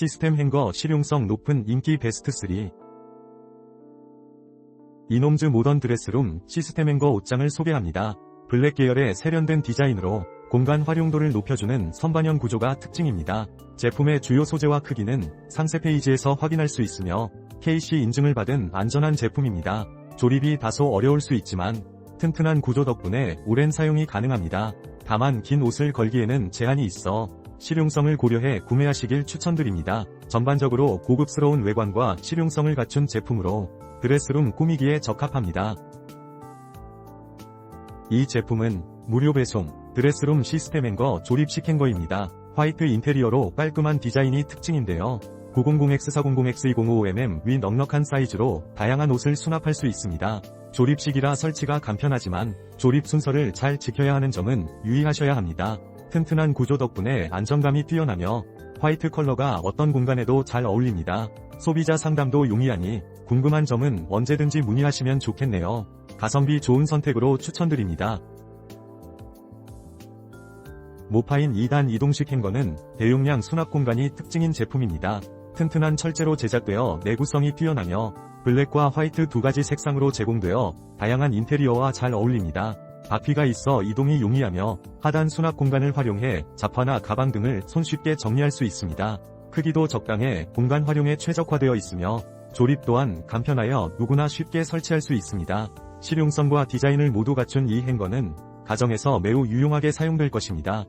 시스템 행거 실용성 높은 인기 베스트 3 이놈즈 모던 드레스룸 시스템 행거 옷장을 소개합니다. 블랙 계열의 세련된 디자인으로 공간 활용도를 높여주는 선반형 구조가 특징입니다. 제품의 주요 소재와 크기는 상세 페이지에서 확인할 수 있으며 KC 인증을 받은 안전한 제품입니다. 조립이 다소 어려울 수 있지만 튼튼한 구조 덕분에 오랜 사용이 가능합니다. 다만 긴 옷을 걸기에는 제한이 있어 실용성을 고려해 구매하시길 추천드립니다. 전반적으로 고급스러운 외관과 실용성을 갖춘 제품으로 드레스룸 꾸미기에 적합합니다. 이 제품은 무료 배송, 드레스룸 시스템 행거 조립식 행거입니다. 화이트 인테리어로 깔끔한 디자인이 특징인데요. 900X400X205mm 위 넉넉한 사이즈로 다양한 옷을 수납할 수 있습니다. 조립식이라 설치가 간편하지만 조립 순서를 잘 지켜야 하는 점은 유의하셔야 합니다. 튼튼한 구조 덕분에 안정감이 뛰어나며 화이트 컬러가 어떤 공간에도 잘 어울립니다. 소비자 상담도 용이하니 궁금한 점은 언제든지 문의하시면 좋겠네요. 가성비 좋은 선택으로 추천드립니다. 모파인 2단 이동식 행거는 대용량 수납 공간이 특징인 제품입니다. 튼튼한 철제로 제작되어 내구성이 뛰어나며 블랙과 화이트 두 가지 색상으로 제공되어 다양한 인테리어와 잘 어울립니다. 바퀴가 있어 이동이 용이하며 하단 수납 공간을 활용해 잡화나 가방 등을 손쉽게 정리할 수 있습니다. 크기도 적당해 공간 활용에 최적화되어 있으며 조립 또한 간편하여 누구나 쉽게 설치할 수 있습니다. 실용성과 디자인을 모두 갖춘 이 행거는 가정에서 매우 유용하게 사용될 것입니다.